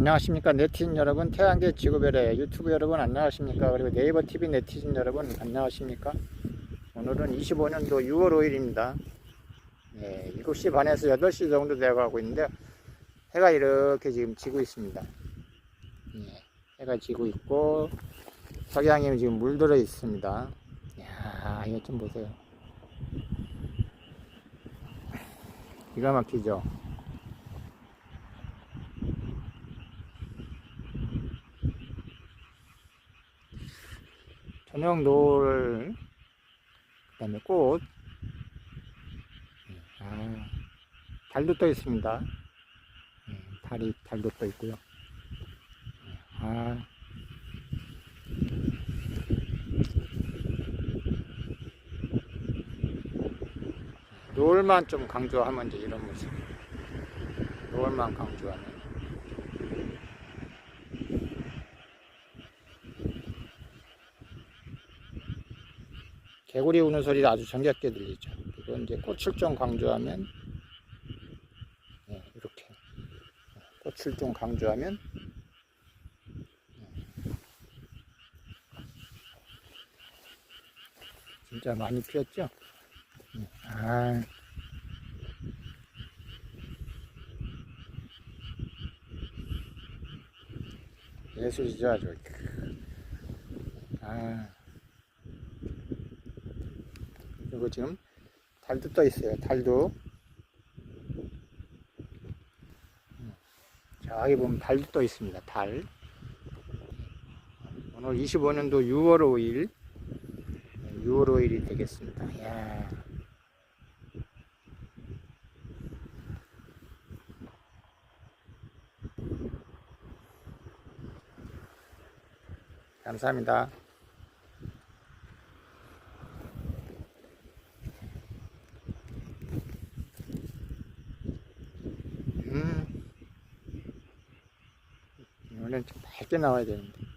안녕하십니까 네티즌 여러분. 태양계 지구별의 유튜브 여러분 안녕하십니까? 그리고 네이버 TV 네티즌 여러분 안녕하십니까? 오늘은 25년도 6월 5일입니다. 네, 7시 반에서 8시 정도 되어가고 있는데 해가 이렇게 지금 지고 있습니다. 네, 해가 지고 있고 석양이 지금 물들어 있습니다. 이야 이거 좀 보세요. 기가 막히죠 저녁 노을 그 다음에 꽃. 아, 달도 떠 있습니다. 예, 달이 달도 떠 있고요. 아, 노을만 좀 강조하면 이제 이런 모습. 노을만 강조하면 개구리 우는 소리가 아주 정겹게 들리죠. 그리고 이제 꽃을 좀 강조하면 네, 이렇게 꽃을 좀 강조하면 네. 진짜 많이 피었죠. 네. 아. 예술이죠 아주. 아. 그리고 지금 달도 떠 있어요. 달도. 저기 보면 달도 떠 있습니다. 달. 오늘 25년도 6월 5일. 6월 5일이 되겠습니다. 이야. 감사합니다. 음. 오늘 좀 밝게 나와야 되는데.